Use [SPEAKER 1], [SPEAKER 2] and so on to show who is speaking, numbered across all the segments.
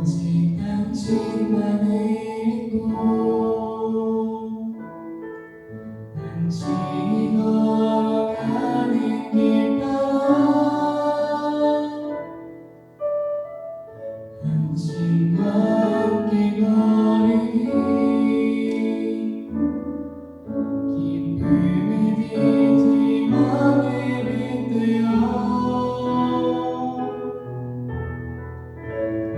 [SPEAKER 1] 오직 당신만을 믿고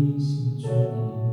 [SPEAKER 1] 心线距离